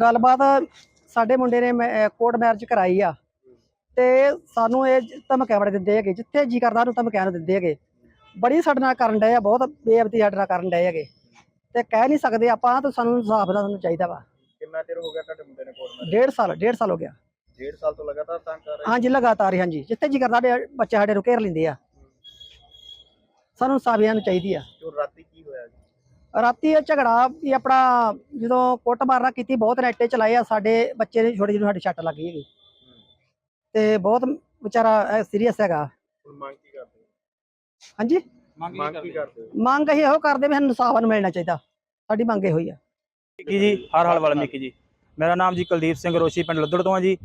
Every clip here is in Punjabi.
ਗੱਲਬਾਤ ਸਾਡੇ ਮੁੰਡੇ ਨੇ ਕੋਰਟ ਮੈਰਿਜ ਕਰਾਈ ਆ। ਤੇ ਸਾਨੂੰ ਇਹ ਧਮਕੀਆਂ ਬੜੇ ਦਿੰਦੇ ਹੈਗੇ ਜਿੱਥੇ ਜੀ ਕਰਦਾ ਉਹਨੂੰ ਧਮਕੀਆਂ ਨੂੰ ਦਿੰਦੇ ਹੈਗੇ। ਬੜੀ ਸਾਡੇ ਨਾਲ ਕਰਨ ਡਏ ਆ ਬਹੁਤ ਬੇਅਬਤੀ ਸਾਡੇ ਨਾਲ ਕਰਨ ਡਏ ਹੈਗੇ। ਤੇ ਕਹਿ ਨਹੀਂ ਸਕਦੇ ਆਪਾਂ ਤਾਂ ਸਾਨੂੰ ਇਨਸਾਫ ਦਾ ਸਾਨੂੰ ਚਾਹੀਦਾ ਵਾ। ਕਿੰਨਾ ਚਿਰ ਹੋ ਗਿਆ ਤੁਹਾਡੇ ਮੁੰਡੇ ਨੇ ਕੋਰਟ ਮੈਰਿਜ ਡੇਢ ਸਾਲ ਡੇਢ ਸਾਲ ਹੋ ਗਿਆ। ਡੇਢ ਸਾਲ ਤੋਂ ਲਗਾਤਾਰ ਤੰਗ ਕਰ ਰਹੇ? ਹਾਂਜੀ ਲਗਾਤਾਰ ਹੀ ਹਾਂਜੀ। ਜਿੱਥੇ ਜੀ ਕਰਦਾ ਸਾਡੇ ਬੱਚੇ ਸਾਡੇ ਨੂੰ ਘੇਰ ਲੈਂਦੇ ਆ। ਸਾਨੂੰ ਇਨਸਾਫੀਆਂ ਨੂੰ ਚਾਹੀਦੀ ਆ। ਜੋ ਰਾਤੀ ਕੀ ਹੋਇਆ ਜੀ? ਰਾਤੀ ਇਹ ਝਗੜਾ ਵੀ ਆਪਣਾ ਜਦੋਂ ਕੁੱਟ ਮਾਰਨਾ ਕੀਤੀ ਬਹੁਤ ਨੈਟੇ ਚਲਾਏ ਆ ਸਾਡੇ ਬੱਚੇ ਦੇ ਛੋਟੇ ਜਿਹੇ ਸਾਡੀ ਛੱਟ ਲੱਗੀ ਹੈਗੀ। ਤੇ ਬਹੁਤ ਵਿਚਾਰਾ ਸੀਰੀਅਸ ਹੈਗਾ। ਹੁਣ ਮੰਗ ਕੀ ਕਰਦੇ ਹੋ? ਹਾਂਜੀ? ਮੰਗ ਕੀ ਕਰਦੇ ਹੋ? ਮੰਗ ਅਸੀਂ ਇਹੋ ਕਰਦੇ ਵੀ ਸਾਨੂੰ ਇਨਸਾਫ ਨੂੰ ਮਿਲਣਾ ਚਾਹੀਦਾ। ਸਾਡੀ ਮੰਗ ਇਹੋ ਹੀ ਆ। ਮਿੱਕੀ ਜੀ ਹਰ ਹਾਲ ਵਾਲਾ ਮਿੱਕੀ ਜੀ। ਮੇਰਾ ਨਾਮ ਜੀ ਕੁਲਦੀਪ ਸਿੰਘ ਰੋਸ਼ੀ ਪਿੰਡ ਲੱਦੜ ਤੋਂ ਆ ਜੀ।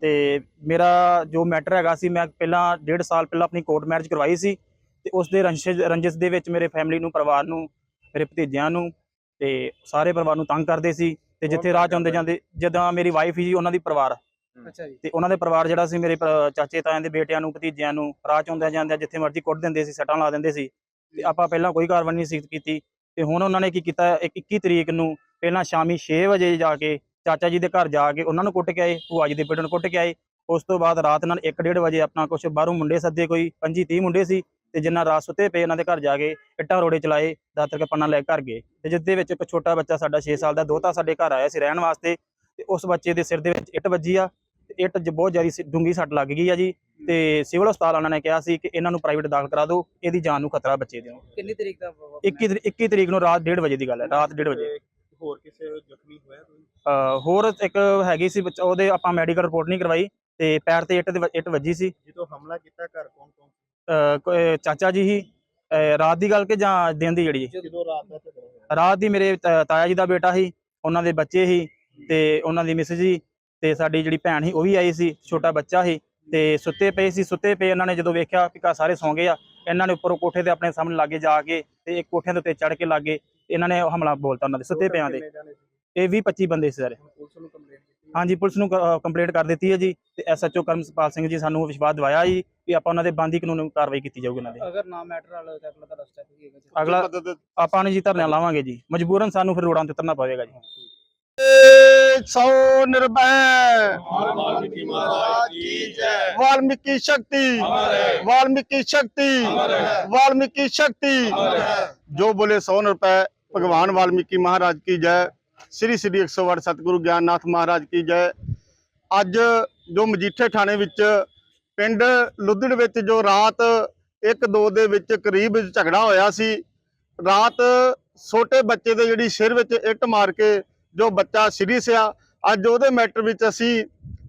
ਤੇ ਮੇਰਾ ਜੋ ਮੈਟਰ ਹੈਗਾ ਸੀ ਮੈਂ ਪਹਿਲਾਂ ਡੇਢ ਸਾਲ ਪਹਿਲਾਂ ਆਪਣੀ ਕੋਰਟ ਮੈਰਿਜ ਕਰਵਾਈ ਸੀ। ਤੇ ਉਸ ਦੇ ਰੰਜਿਸ਼ ਰੰਜਿਸ਼ ਦੇ ਵਿੱਚ ਮੇਰੇ ਫੈਮਿਲੀ ਨੂੰ ਪਰਿਵਾਰ ਨੂੰ ਮੇਰੇ ਭਤੀਜਿਆਂ ਨੂੰ ਤੇ ਸਾਰੇ ਪਰਿਵਾਰ ਨੂੰ ਤੰਗ ਕਰਦੇ ਸੀ ਤੇ ਜਿੱਥੇ ਰਾਹ ਚ ਆਉਂਦੇ ਜਾਂਦੇ ਜਦੋਂ ਮੇਰੀ ਵਾਈਫ ਜੀ ਉਹਨਾਂ ਦੀ ਪਰਿਵਾਰ। ਅੱਛਾ ਜੀ। ਤੇ ਉਹਨਾਂ ਦੇ ਪਰਿਵਾਰ ਜਿਹੜਾ ਸੀ ਮੇਰੇ ਚਾਚੇ ਤਾਇਆਂ ਦੇ ਬੇਟਿਆਂ ਨੂੰ ਭਤੀਜਿਆਂ ਨੂੰ ਰਾਹ ਚ ਆਉਂਦਿਆਂ ਜਾਂਦਿਆਂ ਜਿੱਥੇ ਮਰਜ਼ੀ ਕੁੱਟ ਦਿੰਦੇ ਸੀ ਸੱਟਾਂ ਲਾ ਦਿੰਦੇ ਸੀ। ਤੇ ਆਪਾਂ ਪਹਿਲਾਂ ਕੋਈ ਕਾਰਵਾਈ ਨਹੀਂ ਸੀ ਕੀਤੀ। ਤੇ ਹੁਣ ਉਹਨਾਂ ਨੇ ਕੀ ਕੀਤਾ ਇੱਕ 21 ਤਰੀਕ ਨੂੰ ਪਹਿਲਾਂ ਸ਼ਾਮੀ 6 ਵਜੇ ਜਾ ਕੇ ਚਾਚਾ ਜੀ ਦੇ ਘਰ ਜਾ ਕੇ ਉਹਨਾਂ ਨੂੰ ਕੁੱਟ ਕੇ ਆਏ ਭੂਆ ਜੀ ਦੇ ਬੇਟੇ ਨੂੰ ਕੁੱਟ ਕੇ ਆਏ। ਉਸ ਤੋਂ ਬਾਅਦ ਰਾਤ ਨਾਲ 1:30 ਵਜੇ ਆਪਣਾ ਕੁਝ ਬਾਹਰੋਂ ਮੁੰਡੇ ਸੱਦੇ ਕੋਈ 25 30 ਮੁੰਡੇ ਸੀ। ਤੇ ਜਿੰਨਾ ਰਾਤ ਸੁੱਤੇ ਪਏ ਉਹਨਾਂ ਦੇ ਘਰ ਜਾ ਕੇ ਇੱਟਾਂ ਰੋੜੇ ਚਲਾਏ ਦਾਤਰ ਕੇ ਪੰਨਾ ਲੈ ਕੇ ਘਰ ਗਏ। ਤੇ ਜਿਸ ਦੇ ਵਿੱਚ ਇੱਕ ਛੋਟਾ ਬੱਚਾ ਸਾਡਾ 6 ਸਾਲ ਦਾ ਦੋਤਾ ਸਾਡੇ ਘਰ ਆਇਆ ਸੀ ਰਹਿਣ ਵਾਸਤੇ। ਤੇ ਉਸ ਬੱਚੇ ਦੇ ਸਿਰ ਦੇ ਵਿੱਚ ਇੱਟ ਵੱਜੀ ਆ ਤੇ ਇੱਟ ਜ ਬਹੁਤ ਜ਼ਿਆਦਾ ਡੂੰਗੀ ਸੱਟ ਲੱਗ ਗਈ ਆ ਜੀ। ਤੇ ਸਿਵਲ ਹਸਪਤਾਲ ਉਹਨਾਂ ਨੇ ਕਿਹਾ ਸੀ ਕਿ ਇਹਨਾਂ ਨੂੰ ਪ੍ਰਾਈਵੇਟ ਦਾਖਲ ਕਰਾ ਦਿਓ ਇਹਦੀ ਜਾਨ ਨੂੰ ਖਤਰਾ ਬੱਚੇ ਦੇ ਨੂੰ ਕਿੰਨੀ ਤਰੀਕ ਦਾ 21 ਤਰੀ- 21 ਤਰੀਕ ਨੂੰ ਰਾਤ 1:30 ਵਜੇ ਦੀ ਗੱਲ ਹੈ ਰਾਤ 1:30 ਵਜੇ। ਹੋਰ ਕਿਸੇ ਜ਼ਖਮੀ ਹੋਇਆ ਕੋਈ? ਹੋਰ ਇੱਕ ਹੈਗੀ ਸੀ ਉਹਦੇ ਆਪਾਂ ਮੈਡੀਕਲ ਰਿਪੋਰਟ ਨਹੀਂ ਕਰਵਾਈ ਤੇ ਪੈਰ ਤੇ ਇੱਟ ਦੇ ਇੱਟ ਵੱਜੀ ਸੀ। ਜਦੋਂ ਹਮਲਾ ਕੀਤਾ ਘਰ ਕੌਣ ਕੌਣ ਅਹ ਚਾਚਾ ਜੀ ਹੀ ਅਹ ਰਾਤ ਦੀ ਗੱਲ ਕਿ ਜਾਂ ਦਿਨ ਦੀ ਜਿਹੜੀ? ਜਦੋਂ ਰਾਤ ਦਾ ਝਗੜਾ ਹੋਇਆ। ਰਾਤ ਦੀ ਮੇਰੇ ਤਾ- ਤਾਇਆ ਜੀ ਦਾ ਬੇਟਾ ਸੀ ਉਹਨਾਂ ਦੇ ਬੱਚੇ ਸੀ ਤੇ ਉਹਨਾਂ ਦੀ ਮਿਸਿਸ ਜੀ ਤੇ ਸਾਡੀ ਜਿਹੜੀ ਭੈਣ ਸੀ ਉਹ ਵੀ ਆਈ ਸੀ ਛੋਟਾ ਬੱਚਾ ਸੀ ਤੇ ਸੁੱਤੇ ਪਏ ਸੀ ਸੁੱਤੇ ਪਏ ਇਹਨਾਂ ਨੇ ਜਦੋਂ ਵੇਖਿਆ ਕਿ ਘਰ ਸਾਰੇ ਸੌਂ ਗਏ ਆ ਇਹਨਾਂ ਨੇ ਉੱਪਰੋਂ ਕੋਠੇ ਤੇ ਆਪਣੇ ਸਾਹਮਣੇ ਲਾਗੇ ਜਾ ਕੇ ਤੇ ਇੱਕ ਕੋਠਿਆਂ ਦੇ ਉੱਤੇ ਚੜ ਕੇ ਲਾਗੇ ਇਹਨਾਂ ਨੇ ਹਮਲਾ ਬੋਲਤਾ ਉਹਨਾਂ ਦੇ ਸੁੱਤੇ ਪਿਆਂ ਦੇ। ਕਿੰਨੇ ਜਾਣੇ ਸੀ? ਇਹ 20 25 ਬੰਦੇ ਸੀ ਸਾਰੇ। ਹੁਣ ਪੁਲਿਸ ਨੂੰ ਕੰਪਲੇਂਟ ਕੀਤੀ ਹਾਂਜੀ ਪੁਲਿਸ ਨੂੰ ਕੰਪਲੇਂਟ ਕਰ ਦਿੱਤੀ ਹੈ ਜੀ ਤੇ ਐਸਐਚਓ ਕਰਮਸਪਾਲ ਸਿੰਘ ਜੀ ਸਾਨੂੰ ਵਿਸ਼ਵਾਸ ਦਵਾਇਆ ਜੀ ਵੀ ਆਪਾਂ ਉਹਨਾਂ ਦੇ ਬੰਦੀ ਕਾਨੂੰਨ ਕਾਰਵਾਈ ਕੀਤੀ ਜਾਊਗੀ ਉਹਨਾਂ ਅਗਰ ਨਾ ਮੈਟਰ ਵਾਲਾ ਤਾਂ ਰਸਤਾ ਕੀ ਹੈਗਾ ਜੀ। ਅਗਲਾ ਆਪਾਂ ਨੇ ਜੀ ਧਰਨਾ ਲਾਵਾਂਗੇ ਜੀ। ਮਜਬੂਰਨ ਸਾਨੂੰ ਫਿਰ ਰੋੜਾਂ ਤੇ ਉਤਰਨਾ ਪਵੇਗਾ ਜੀ। ਸੋ ਨਿਰਭੈ। ਵਾਲਮੀਕੀ ਸ਼ਕਤੀ। ਵਾਲਮੀਕੀ ਸ਼ਕਤੀ। ਵਾਲਮੀਕੀ ਸ਼ਕਤੀ। ਜੋ ਬੋਲੇ ਸੋ ਰੁਪਏ ਭਗਵਾਨ ਵਾਲਮੀਕੀ ਮਹਾਰਾਜ ਕੀ ਜੈ। ਸ੍ਰੀ ਸ੍ਰੀ 108 ਸਤਿਗੁਰੂ ਗਿਆਨਨਾਥ ਮਹਾਰਾਜ ਕੀ ਜੈ। ਅੱਜ ਜੋ ਮਜੀਠੇ ਥਾਣੇ ਵਿੱਚ ਪਿੰਡ ਲੁੱਧੜ ਵਿੱਚ ਜੋ ਰਾਤ 1-2 ਦੇ ਵਿੱਚ ਕਰੀਬ ਝਗੜਾ ਹੋਇਆ ਸੀ, ਰਾਤ ਛੋਟੇ ਬੱਚੇ ਦੇ ਜਿਹੜੀ ਸਿਰ ਵਿੱਚ ਇੱਟ ਮਾਰ ਕੇ ਜੋ ਬੱਚਾ ਸੀਰੀਅਸ ਆ ਅੱਜ ਉਹਦੇ ਮੈਟਰ ਵਿੱਚ ਅਸੀਂ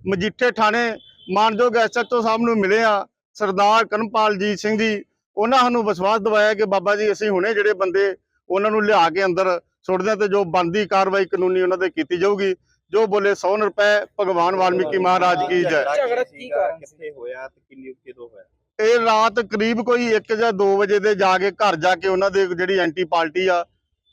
ਮਜੀਠੇ ਥਾਣੇ ਮਾਨਯੋਗ ਐਸਐਚਓ ਸਾਹਿਬ ਨੂੰ ਮਿਲੇ ਆ ਸਰਦਾਰ ਕਰਮਪਾਲਜੀਤ ਸਿੰਘ ਜੀ। ਉਹਨਾਂ ਨੂੰ ਵਿਸ਼ਵਾਸ ਦਵਾਇਆ ਕਿ ਬਾਬਾ ਜੀ ਅਸੀਂ ਹੁਣੇ ਜਿਹੜੇ ਬੰਦੇ ਉਹਨਾਂ ਨੂੰ ਲਿਆ ਕੇ ਅੰਦਰ ਸੁੱਟਦੇ ਆ ਤੇ ਜੋ ਬੰਦੀ ਕਾਰਵਾਈ ਕਾਨੂੰਨੀ ਉਹਨਾਂ ਤੇ ਕੀਤੀ ਜਾਊਗੀ ਜੋ ਬੋਲੇ 100 ਰੁਪਏ ਭਗਵਾਨ ਵਾਲਮੀਕੀ ਮਹਾਰਾਜ ਕੀ ਜੈ। ਝਗੜਾ ਕੀ ਕਾਰਨ ਕਿੱਥੇ ਹੋਇਆ ਤੇ ਕਿੰਨੀ ਕਿਦੋਂ ਹੋਇਆ? ਇਹ ਰਾਤ ਕਰੀਬ ਕੋਈ 1 ਜਾਂ 2 ਵਜੇ ਦੇ ਜਾ ਕੇ ਘਰ ਜਾ ਕੇ ਉਹਨਾਂ ਦੇ ਜਿਹੜੀ ਐਂਟੀ ਪਾਰਟੀ ਆ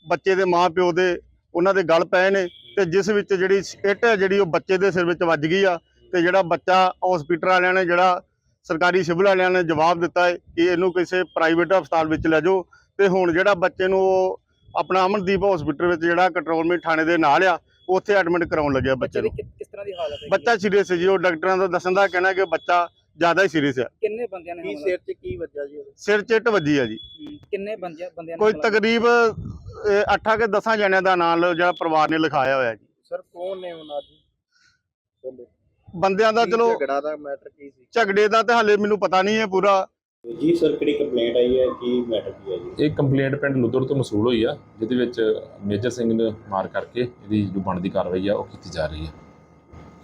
ਬੱਚੇ ਦੇ ਮਾਂ ਪਿਓ ਦੇ ਉਹਨਾਂ ਦੇ ਗਲ ਪਏ ਨੇ ਤੇ ਜਿਸ ਵਿੱਚ ਜਿਹੜੀ ਇੱਟ ਹੈ ਜਿਹੜੀ ਉਹ ਬੱਚੇ ਦੇ ਸਿਰ ਵਿੱਚ ਵੱਜ ਗਈ ਆ ਤੇ ਜਿਹੜਾ ਬੱਚਾ ਹਸਪੀਟਲ ਵਾਲਿਆਂ ਨੇ ਜਿਹੜਾ ਸਰਕਾਰੀ ਸਿਵਲ ਵਾਲਿਆਂ ਨੇ ਜਵਾਬ ਦਿੱਤਾ ਹੈ ਕਿ ਇਹਨੂੰ ਕਿਸੇ ਪ੍ਰਾਈਵੇਟ ਹਸਪਤਾਲ ਵਿੱਚ ਲੈ ਜਾਓ ਤੇ ਹੁਣ ਜਿਹੜਾ ਬੱਚੇ ਨੂੰ ਉਹ ਆਪਣਾ ਅਮਨਦੀਪ ਹਸਪੀਟਲ ਵਿੱਚ ਜਿਹੜਾ ਕੰਟਰੋਲਮੈਂਟ ਥਾਣੇ ਦੇ ਨਾਲ ਆ ਉੱਥੇ ਐਡਮਿਟ ਕਰਾਉਣ ਲੱਗਿਆ ਬੱਚੇ ਨੂੰ। ਕਿਸ ਤਰ੍ਹਾਂ ਦੀ ਹਾਲਤ ਹੈ ਬੱਚਾ ਸੀਰੀਅਸ ਹੈ ਜੀ ਉਹ ਡਾਕਟਰਾਂ ਦਾ ਦੱਸਣ ਦਾ ਕਹਿਣਾ ਕਿ ਬੱਚਾ ਜ਼ਿਆਦਾ ਹੀ ਸੀਰੀਅਸ ਹੈ। ਕਿੰਨੇ ਬੰਦਿਆਂ ਨੇ ਕੀ ਸਿਰ 'ਚ ਕੀ ਵੱਜਾ ਜੀ ਸਿਰ 'ਚ ਵੱਜੀ ਆ ਜੀ। ਕਿੰਨੇ ਬੰਦਿਆਂ ਬੰਦਿਆਂ ਕੋਈ ਤਕਰੀਬ 8 ਕੇ 10 ਜਣਿਆਂ ਦਾ ਨਾਮ ਜਿਹੜਾ ਪਰਿਵਾਰ ਨੇ ਲਿਖਾਇਆ ਹੋਇਆ ਜੀ। ਸਰ ਕੌਣ ਨੇ ਉਹਨਾਂ ਦੀ? ਬੰਦਿਆਂ ਦਾ ਚਲੋ ਝਗੜਾ ਦਾ ਮੈਟਰ ਕੀ ਸੀ? ਝਗੜੇ ਦਾ ਤੇ ਹਲੇ ਮੈਨੂੰ ਪਤਾ ਨਹੀਂ ਹੈ ਪੂਰਾ। ਜੀ ਸਰ ਕਿਹੜੀ ਕੰਪਲੇਂਟ ਆਈ ਹੈ? ਕੀ ਮੈਟਰ ਕੀ ਹੈ ਜੀ? ਇਹ ਕੰਪਲੇਂਟ ਪਿੰਡ ਲੁੱਦਰ ਤੋਂ ਮਸੂਲ ਹੋਈ ਆ ਜਿਹਦੇ ਵਿੱਚ ਮੇਜਰ ਸਿੰਘ ਨੇ ਮਾਰ ਕਰਕੇ ਇਹਦੀ ਜੋ ਬਣਦੀ ਕਾਰਵਾਈ ਆ ਉਹ ਕੀਤੀ ਜਾ ਰਹੀ ਹੈ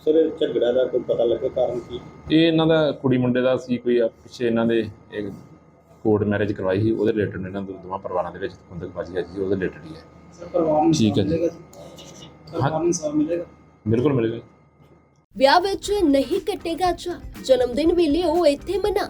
ਸਰ ਝਗੜਾ ਦਾ ਕੋਈ ਪਤਾ ਲੱਗਾ ਕਾਰਨ ਕੀ? ਇਹ ਇਹਨਾਂ ਦਾ ਕੁੜੀ ਮੁੰਡੇ ਦਾ ਸੀ ਕੋਈ ਆ ਪਿੱਛੇ ਇਹਨਾਂ ਦੇ ਇੱਕ ਕੋਰਟ ਮੈਰਿਜ ਕਰਵਾਈ ਸੀ ਉਹਦੇ ਰਿਲੇਟਡ ਇਹਨਾਂ ਦੇ ਦੋਵਾਂ ਪਰਿਵਾਰਾਂ ਦੇ ਵਿੱਚ ਖੁੰਦਕਬਾਜ਼ੀ ਹੈ ਜੀ ਉਹਦੇ ਰਿਲੇਟਡ ਹੀ ਹੈ। ਪਰਿਵਾਰ ਨੂੰ ਠੀਕ ਹੈ ਜੀ। ਪਰਿਵਾਰ ਨੂੰ ਸਾਥ ਮਿਲੇਗਾ? ਬਿਲਕੁਲ ਮਿਲੇਗਾ। ਵਿਆਹ ਵਿੱਚ ਨਹੀਂ ਕੱਟੇਗਾ ਚਾ ਜਨਮ ਦਿਨ ਵੀ ਲਿਓ ਇੱਥੇ ਮਨਾ।